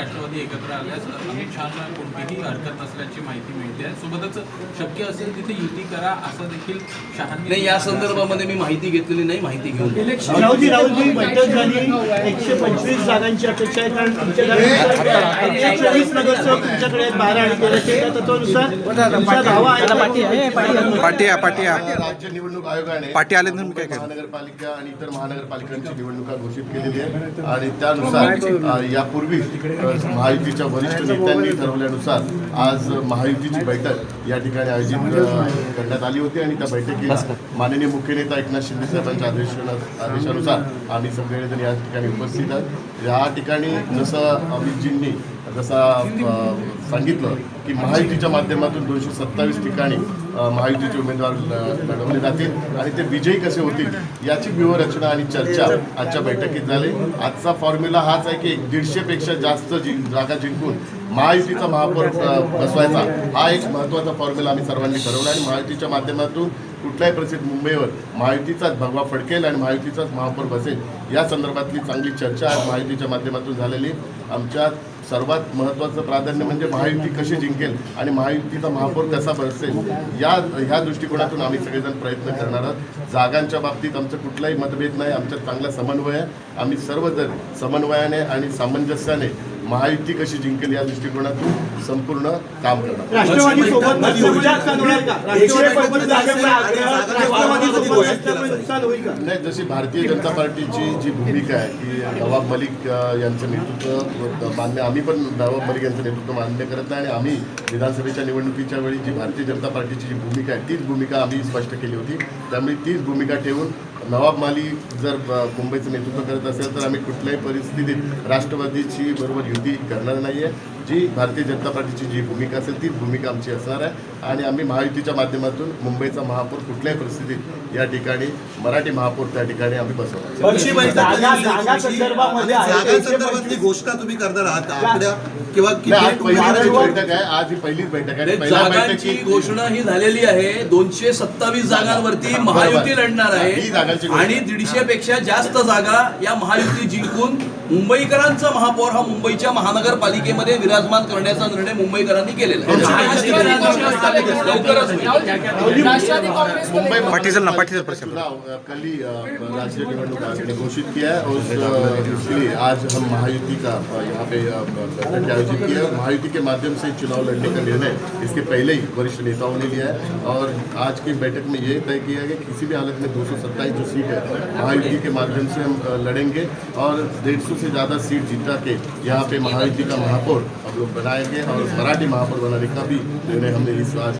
राष्ट्रवादी एकत्र आल्यास अमित शहाना कोणतीही हरकत नसल्याची माहिती मिळते. आहे सोबतच शक्य असेल तिथे युती करा असं देखील शहांनी नाही या संदर्भामध्ये मी माहिती घेतलेली नाही माहिती घेऊन. राहुलजी राहुलजी बैठक झाली. एकशे पंचवीस जागांची अपेक्षा आहे कारण एकशे चोवीस नगरसेवक तुमच्याकडे आहेत, बारा आणि तेराशे त्या तत्वानुसार. तुमचा दावा आहे पाटिया पाटिया राज्य निवडणूक आयोगाने पाटी आले तर मी काय करेन? महानगरपालिका आणि इतर महानगरपालिकांची निवडणुका घोषित केलेली आहे आणि त्यानुसार अ, यापूर्वी अ, महायुतीच्या वरिष्ठ नेत्यांनी ठरवल्यानुसार आज महायुतीची बैठक या ठिकाणी आयोजित करण्यात आली होती आणि त्या बैठकीला माननीय मुख्य नेता एकनाथ शिंदे साहेबांच्या आदेशानु- आदेशानुसार आम्ही सगळेजण या ठिकाणी उपस्थित आहोत. या ठिकाणी जसं अमितजींनी जसा सांगितलं की महायुतीच्या माध्यमातून दोनशे सत्तावीस ठिकाणी महायुतीचे उमेदवार लढवले जातील आणि ते विजयी कसे होतील याची व्यूहरचना आणि चर्चा आजच्या बैठकीत झाली. आजचा फॉर्म्युला हाच आहे की एक दीडशेपेक्षा जास्त जि जागा जिंकून महायुतीचा महापौर बसवायचा. हा एक महत्त्वाचा फॉर्म्युला आम्ही सर्वांनी ठरवला आणि महायुतीच्या माध्यमातून कुठल्याही परिस्थितीत मुंबईवर महायुतीचाच भगवा फडकेल आणि महायुतीचाच महापौर बसेल या संदर्भातली चांगली चर्चा आज महायुतीच्या माध्यमातून झालेली. आमच्या सर्वात महत्त्वाचं प्राधान्य म्हणजे महायुती कशी जिंकेल आणि महायुतीचा महापौर कसा बसेल या ह्या दृष्टिकोनातून आम्ही सगळेजण प्रयत्न करणार आहोत. जागांच्या बाबतीत आमचं कुठलाही मतभेद नाही आमच्यात चांगला समन्वय आहे. आम्ही सर्वजण समन्वयाने आणि सामंजस्याने महायुती कशी जिंकेल या दृष्टिकोनातून संपूर्ण काम करणार. नाही जशी भारतीय जनता पार्टीची जी भूमिका आहे की नवाब मलिक यांचं नेतृत्व मान्य आम्ही पण नवाब मलिक यांचं नेतृत्व मान्य करत नाही आणि आम्ही विधानसभेच्या निवडणुकीच्या वेळी जी भारतीय जनता पार्टीची जी भूमिका आहे तीच भूमिका आम्ही स्पष्ट केली होती. त्यामुळे तीच भूमिका ठेवून नवाब माली जर मुंबईचं नेतृत्व करत असेल तर आम्ही कुठल्याही परिस्थितीत राष्ट्रवादीची बरोबर युती करणार नाही आहे जी भारतीय जनता पार्टीची जी भूमिका असेल तीच भूमिका आमची असणार आहे. आणि आम्ही महायुतीच्या माध्यमातून मुंबईचा महापौर कुठल्याही परिस्थितीत या ठिकाणी मराठी महापौर त्या ठिकाणी आम्ही बसवणार घोषणा तुम्ही करणार आहात किंवा बैठक आहे आज ही पहिलीच बैठक आहे. जागांची घोषणा ही झालेली आहे. दोनशे सत्तावीस जागांवरती. महायुती लढणार आहे. आणि दीडशे पेक्षा जास्त जागा या महायुती जिंकून मुंबईकरांचा महापौर हा मुंबईच्या महानगरपालिकेमध्ये विराजमान करण्याचा निर्णय मुंबईकरांनी केलेला आहे लवकरच होईल. राष्ट्रवादी कांग्रेस को लेकर पार्टी चल पार्टी चल, प्रश्न। कल ही निवडणूक घोषित किया है और इसलिए आज हम महायुति का यहाँ पे बैठक आयोजित किया है और महायुति के माध्यम से चुनाव लड़ने का निर्णय इसके पहले ही वरिष्ठ नेताओं ने लिया है और आज की बैठक में ये तय किया है कि किसी भी हालत में दो जो सीट है महायुति के माध्यम से हम लड़ेंगे और डेढ़ सौ से ज़्यादा सीट जीता के यहाँ पे महायुति का महापौर हम लोग बनाएंगे और मराठी महापौर बनाने का भी निर्णय हमने इस